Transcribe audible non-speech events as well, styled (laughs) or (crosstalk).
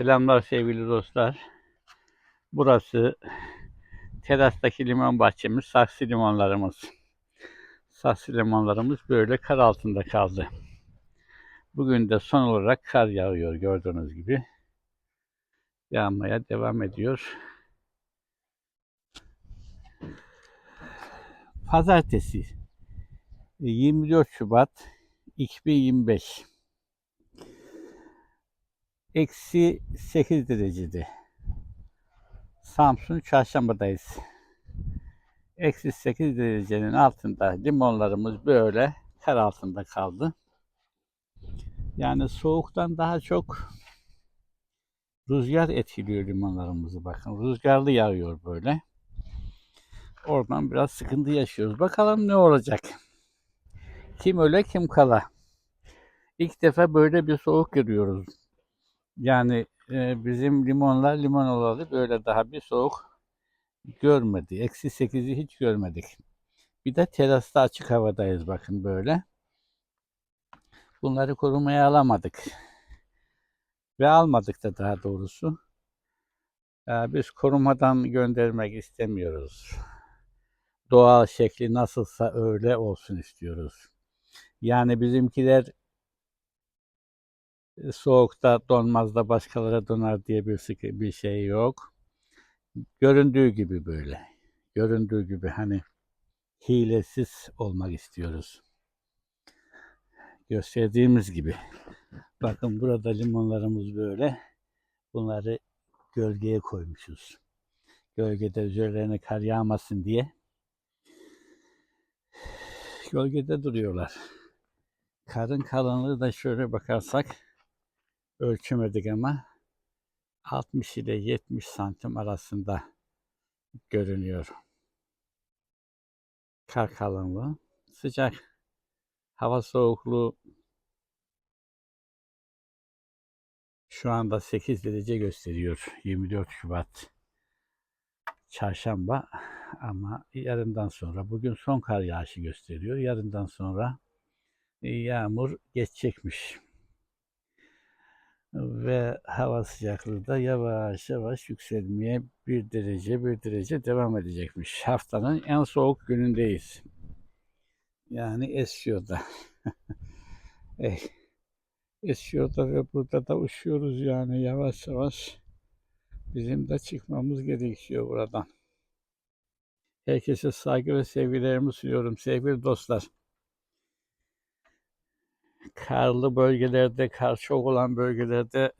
Selamlar sevgili dostlar. Burası terastaki limon bahçemiz, saksı limonlarımız. Saksı limonlarımız böyle kar altında kaldı. Bugün de son olarak kar yağıyor gördüğünüz gibi. Yağmaya devam ediyor. Pazartesi 24 Şubat 2025 Eksi 8 derecede. Samsun çarşambadayız. Eksi 8 derecenin altında limonlarımız böyle kar altında kaldı. Yani soğuktan daha çok rüzgar etkiliyor limonlarımızı bakın. Rüzgarlı yağıyor böyle. Oradan biraz sıkıntı yaşıyoruz. Bakalım ne olacak. Kim öle kim kala. İlk defa böyle bir soğuk görüyoruz. Yani e, bizim limonlar limon olalı böyle daha bir soğuk görmedi. Eksi 8'i hiç görmedik. Bir de terasta açık havadayız bakın böyle. Bunları korumaya alamadık. Ve almadık da daha doğrusu. E, biz korumadan göndermek istemiyoruz. Doğal şekli nasılsa öyle olsun istiyoruz. Yani bizimkiler soğukta donmaz da başkaları donar diye bir bir şey yok. Göründüğü gibi böyle. Göründüğü gibi hani hilesiz olmak istiyoruz. Gösterdiğimiz gibi. Bakın burada limonlarımız böyle. Bunları gölgeye koymuşuz. Gölgede üzerlerine kar yağmasın diye. Gölgede duruyorlar. Karın kalınlığı da şöyle bakarsak ölçemedik ama 60 ile 70 santim arasında görünüyor. Kar kalınlığı. Sıcak. Hava soğukluğu şu anda 8 derece gösteriyor. 24 Şubat çarşamba ama yarından sonra bugün son kar yağışı gösteriyor. Yarından sonra yağmur geçecekmiş ve hava sıcaklığı da yavaş yavaş yükselmeye bir derece bir derece devam edecekmiş. Haftanın en soğuk günündeyiz. Yani esiyor da. (laughs) eh, esiyor da ve burada da uçuyoruz yani yavaş yavaş. Bizim de çıkmamız gerekiyor buradan. Herkese saygı ve sevgilerimi sunuyorum sevgili dostlar. Karlı bölgelerde, kar çok olan bölgelerde